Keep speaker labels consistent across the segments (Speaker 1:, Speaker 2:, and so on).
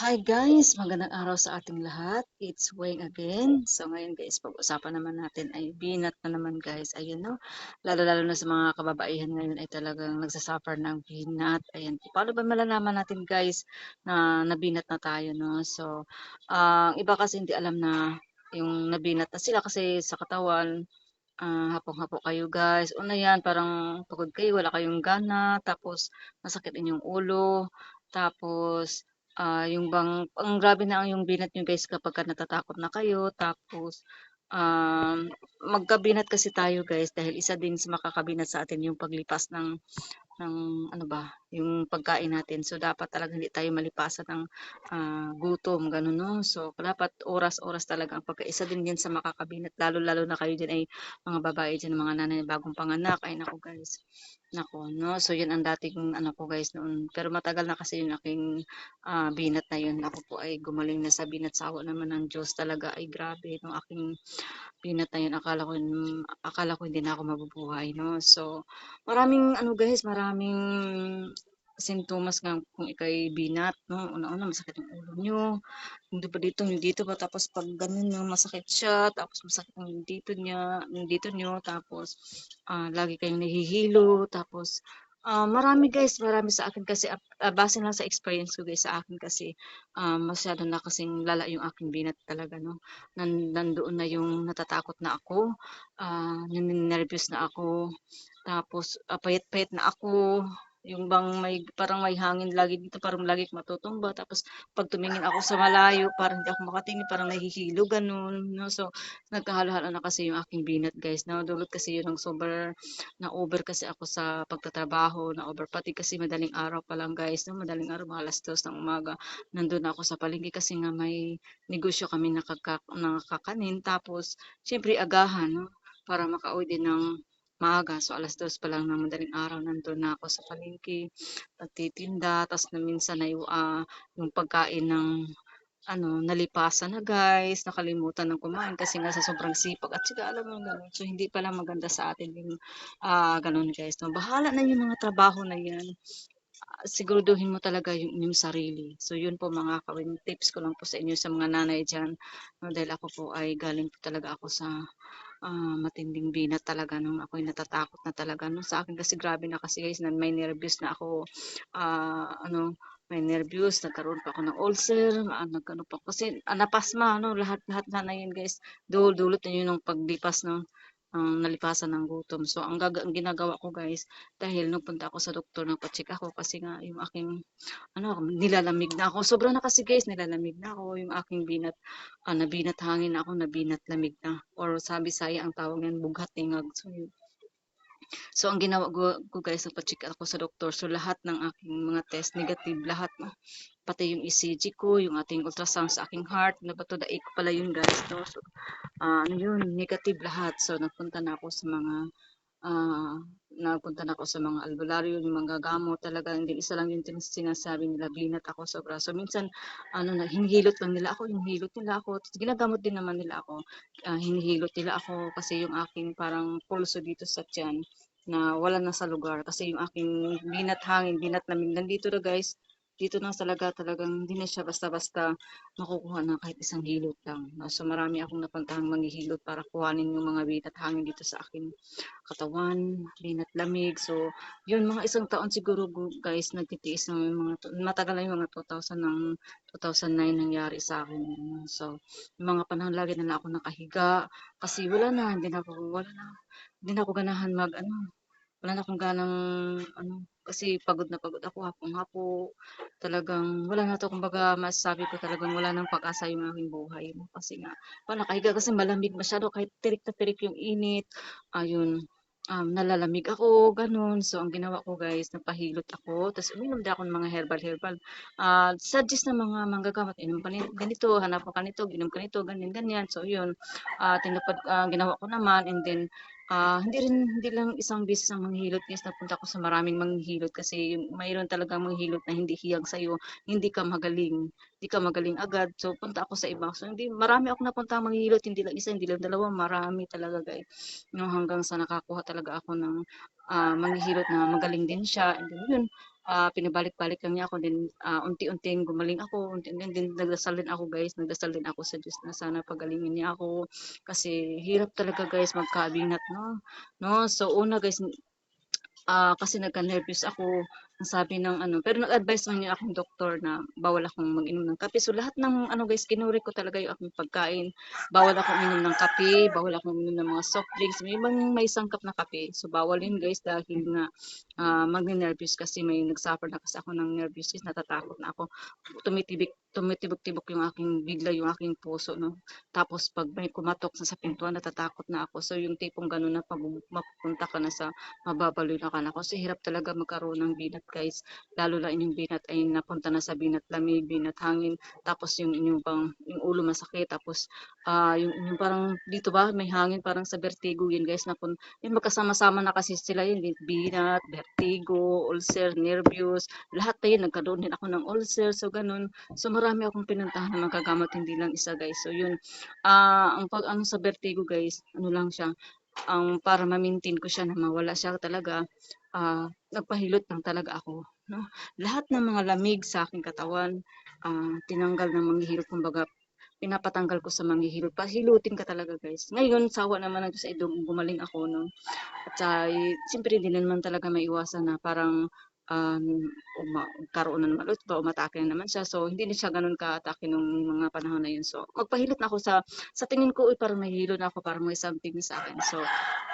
Speaker 1: Hi guys, magandang araw sa ating lahat. It's Weng again. So ngayon guys, pag-usapan naman natin ay binat na naman guys. Ayun no, lalo-lalo na sa mga kababaihan ngayon ay talagang nagsasuffer ng binat. Ayan, paano ba malalaman natin guys na nabinat na tayo no? So, ang iba kasi hindi alam na yung nabinat na sila kasi sa katawan, ah, hapong-hapo kayo guys. Una yan, parang pagod kayo, wala kayong gana, tapos masakit din yung ulo, tapos Ah, yung bang ang grabe na yung binat niyo guys kapagka natatakot na kayo tapos, um, magkabinat kasi tayo guys dahil isa din sa makakabinat sa atin yung paglipas ng ng ano ba, yung pagkain natin. So, dapat talaga hindi tayo malipasan ng, ah, gutom gano'n 'no. So, dapat oras-oras talaga ang pagkaisa din 'yan sa makakabinat lalo-lalo na kayo diyan ay mga babae diyan, mga nanay bagong panganak. Ay naku guys, naku 'no. So, 'yan ang dating ano ko guys noon. Pero matagal na kasi yung aking, ah, binat na 'yun. Ako po ay gumaling na sa binat sa awa naman ng Diyos talaga ay grabe nung aking binat na 'yun akala ko akala ko hindi na ako mabubuhay 'no. So, maraming ano guys, maraming sintomas nga kung ika'y binat 'no. Una-una masakit yung ulo niyo, hindi pa dito, yung dito pa tapos 'pag gano'n 'no masakit siya, tapos masakit yung dito niya dito niyo tapos, ah, lagi kayong nahihilo tapos, ah, marami guys, marami sa akin kasi, ah, base lang sa experience ko guys sa akin kasi, ah, masyado na kasing lala yung aking binat talaga 'no. Nan nandoon na yung natatakot na ako, ah, ninenerbyos na ako, tapos, ah, payat-payat na ako, yung bang may parang may hangin lagi dito, parang lagi matutumba. Tapos 'pag tumingin ako sa malayo parang hindi ako makatingin, parang nahihilo gano'n 'no. So, nagkahalo-halo na kasi yung aking binat guys, nadulot kasi yun ng sober na-over kasi ako sa pagtatrabaho, na-over pati kasi madaling araw pa lang guys 'no, madaling araw mga 2:00 ng umaga nandun ako sa palengke kasi nga may negosyo kami nakaka nakakanin. Tapos siyempre agahan 'no, para makauwi din ng maaga. So, 2:00 pa lang ng madaling araw nandun na ako sa palengke, nagtitinda ta's na minsan ay, ah, yung pagkain ng ano, nalipasan na guys, nakalimutan ng kumain kasi nga sa sobrang sipag at saka alam mo gano'n. So, hindi pala maganda sa atin yung, ah, gano'n guys 'no. Bahala na yung mga trabaho na 'yan, siguraduhin mo talaga yung inyong sarili. So, yun po mga kawin tips ko lang po sa inyo sa mga nanay diyan 'no, dahil ako po ay galing po talaga ako sa Ah, matinding binat talaga nung ako'y natatakot na talaga 'no. Sa akin kasi grabe na kasi guys na may nervyos na ako, ah, ano, may nervyos, nagkaroon pa ako ng ulcer, nag-ano pa kasi, ah, napasma ano, lahat-lahat na na 'yun guys. Dulot-dulot na 'yun ng paglipas ng ang nalipasan ng gutom. So ang gaga ang ginagawa ko guys, dahil nagpunta ako sa doktor, nagpa-check ako kasi nga yung aking ano, nilalamig na ako. Sobra na kasi guys, nilalamig na ako, yung aking binat, ah, nabinat hangin ako, nabinat lamig na or sa Bisaya ang tawag niyan bughat tingag. So yun. So ang ginawa ko ko guys, nagpa-check ako sa doktor. So lahat ng aking mga test negative lahat 'no. Pati yung ECG ko, yung ating ultrasound sa aking heart, 'to, daig pala yun guys 'no. So, ah, ano yun, negative lahat. So nagpunta na ako sa mga, ah, nagpunta na ako sa mga albularyo, yung mga gamot talaga hindi isa lang yung sinasabi nila, binat ako sobra. So minsan ano na hinihilot lang nila ako, hinihilot nila ako, ginagamot din naman nila ako. Ah, hinihilot nila ako kasi yung aking parang pulso dito sa tiyan na wala na sa lugar kasi yung aking binat hangin, binat lamig nandito na guys, dito na talaga talagang hindi na siya basta-basta makukuha ng kahit isang hilot lang. So marami akong napuntahang manghihilot para kuhanin yung mga binat hangin dito sa aking katawan, binat lamig. So yun mga isang taon siguro guys nagtitiis ng mga matagal na yung mga 2000 ng 2009 nangyari sa akin. So mga panahon lagi na lang ako nakahiga kasi wala na, hindi na ako wala na hindi na ako ganahan mag ano wala na akong ganang ano, kasi pagod na pagod ako, hapong-hapo. Talagang wala na 'to. Kumbaga masasabi ko talagang wala ng pag-asa yung aking buhay 'no, kasi nga pa nakahiga kasi malamig masyado. Kahit tirik na tirik yung init, ayun, um, nalalamig ako gano'n. So ang ginawa ko guys nagpahilot ako. Ta's uminom din ako ng mga herbal-herbal, ah, suggest ng mga manggagamot, inom ka ganito, hanapan ka nito, inom ka nito, ganyan, ganyan. So yun, ah, tinupad ah, ginawa ko naman. And then Ah, hindi rin hindi lang isang beses ang manghihilot guys, napunta ako sa maraming manghihilot kasi yung mayroon talagang manghihilot na hindi hiyag sa'yo, hindi ka magaling, hindi ka magaling agad. So, punta ako sa iba. So, hindi marami akong napuntahang manghihilot, hindi lang isa, hindi lang dalawa, marami talaga guys. No, hanggang sa nakakuha talaga ako ng ah, manghihilot na magaling din siya. And then yun, ah, pinabalik-balik lang niya ako. Din ah, unti-unting gumaling ako, unti-unting din nagdasal din ako guys, nagdasal din ako sa Diyos na sana pagalingin niya ako. Kasi hirap talaga guys magkabinat no. No, so una guys ah, kasi nagka-nervous ako, sabi ng ano, pero nag-advice naman yung aking doktor na bawal akong mag-inom ng kape. So lahat ng ano guys, kinuri ko talaga yung aking pagkain. Bawal akong uminom ng kape, bawal akong uminom ng mga soft drinks, may ibang may sangkap na kape. So bawal yun guys dahil nga ah, magne-nervous kasi may nag-suffer na kasi ako ng nervous guys, natatakot na ako. Tumitibik tumitibok-tibok yung aking bigla yung aking puso no. Tapos pag may kumatok sa, sa pintuan natatakot na ako. So yung tipong ganun na pag mapupunta ka na sa mababaloy na ka na. Kasi hirap talaga magkaroon ng binat guys. Lalo na inyong binat ay napunta na sa binat lamig, binat hangin. Tapos yung inyong pang yung ulo masakit. Tapos ah yung inyong parang dito ba may hangin parang sa vertigo yun guys. Napun yung magkasama-sama na kasi sila yun. Binat, vertigo, ulcer, nervous. Lahat na. Nagkaroon din ako ng ulcer. So ganun. So marami akong pinuntahan na magagamot hindi lang isa guys. So yun, ah ang pag ano sa vertigo guys, ano lang siya, ang para ma-maintain ko siya na mawala siya talaga, ah, nagpahilot lang talaga ako, no. Lahat ng mga lamig sa aking katawan, ah, tinanggal ng manghihilot kumbaga pinapatanggal ko sa manghihilot. Pahilutin ka talaga guys. Ngayon, sawa naman ng Diyos ay gumaling ako, no. At saka, siyempre hindi naman talaga maiwasan na parang um, uma, karoon na naman ulit ba, umatake na naman siya. So, hindi na siya ganun ka-atake nung mga panahon na yun. So, magpahilot na ako sa, sa tingin ko, uy, parang nahihilo na ako, parang may something sa akin. So,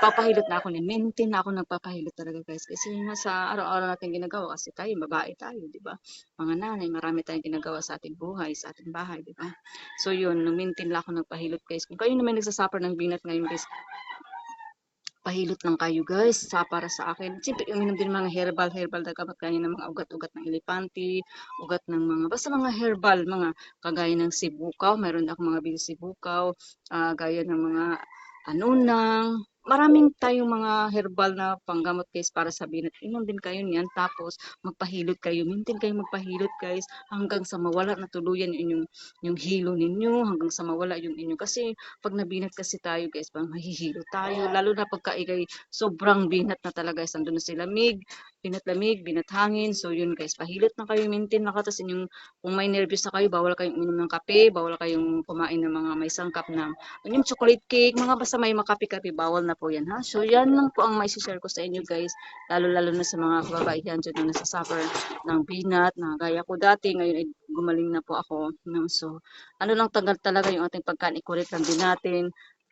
Speaker 1: papahilot na ako niyan. Maintain na ako nagpapahilot talaga guys. Kasi nga sa araw-araw natin ginagawa, kasi tayo, babae tayo, di ba? Mga nanay, marami tayong ginagawa sa ating buhay, sa ating bahay, di ba? So, yun, maintain lang ako nagpahilot guys. Kung kayo naman nagsasuffer ng binat ngayon guys, pahilot lang kayo guys. Sa para sa akin. Siyempre, uminom din mga herbal, herbal na gamot kaya ng mga ugat-ugat ng elepante, ugat ng mga, basta mga herbal, mga kagaya ng sibukaw, meron akong mga bil sibukaw, uh, gaya ng mga anunang, maraming tayong mga herbal na panggamot guys para sa binat. Inom din kayo niyan. Tapos magpahilot kayo. Mintin kayo magpahilot guys hanggang sa mawala na tuluyan yung, yung hilo ninyo. Hanggang sa mawala yung inyo. Kasi pag nabinat kasi tayo guys, pang mahihilo tayo. Lalo na pagka ikay sobrang binat na talaga guys. Andun na sila mig, binat lamig, binat hangin. So yun guys, pahilot na kayo. Mintin na ka. Tapos inyong, kung may nervous na kayo, bawal kayong uminom ng kape. Bawal kayong kumain ng mga may sangkap na yung chocolate cake. Mga basta may makape-kape, bawal na po yan ha. So yan lang po ang may share ko sa inyo guys. Lalo-lalo na sa mga kababaihan dyan na nasa-suffer ng binat na gaya ko dati. Ngayon ay gumaling na po ako. No? So ano lang tagal talaga yung ating pagkain. Ikulit lang din natin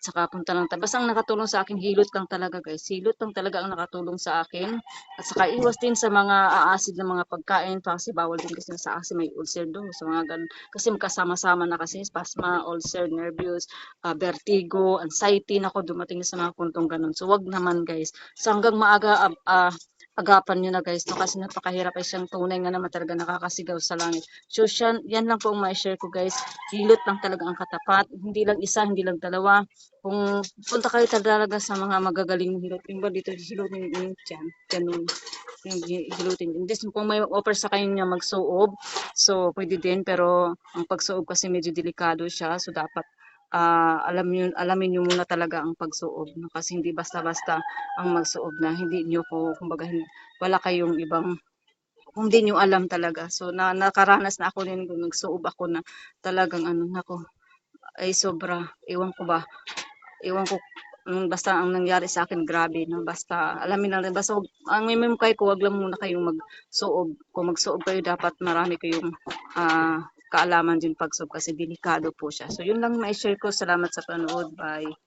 Speaker 1: saka punta lang tayo. Basta ang nakatulong sa akin, hilot lang talaga guys. Hilot lang talaga ang nakatulong sa akin. At saka iwas din sa mga aasid na mga pagkain. Kasi bawal din kasi sa asin may ulcer doon. So mga ganun. Kasi magkasama-sama na kasi spasma, ulcer, nervous, uh, vertigo, anxiety. Nako dumating na sa mga puntong ganun. So wag naman guys. So hanggang maaga uh, uh, agapan nyo na guys no kasi napakahirap. Ay siyang tunay nga naman talaga nakakasigaw sa langit. So siya, yan lang po ang ma-share ko guys. Hilot lang talaga ang katapat. Hindi lang isa hindi lang dalawa. Kung punta kayo talaga sa mga magagaling hilot yung ba dito hilotin yung dyan ganun. Yung hilutin. This kung may offer sa kayo niya magsuob so pwede din. Pero ang pagsuob kasi medyo delikado siya so dapat uh, alam niyo alamin niyo muna talaga ang pagsuob no? kasi hindi basta-basta ang magsuob na hindi niyo ko kumbaga wala kayong ibang kung hindi niyo alam talaga. So na nakaranas na ako din kung nagsuob ako na talagang ano nako ay sobra iwan ko ba iwan ko basta ang nangyari sa akin grabe no? Basta alamin lang basta ang may kay ko wag lang muna kayong magsuob. Kung magsuob kayo dapat marami kayong uh, kaalaman din pag-sub kasi delikado po siya. So yun lang ma-share ko. Salamat sa panood. Bye.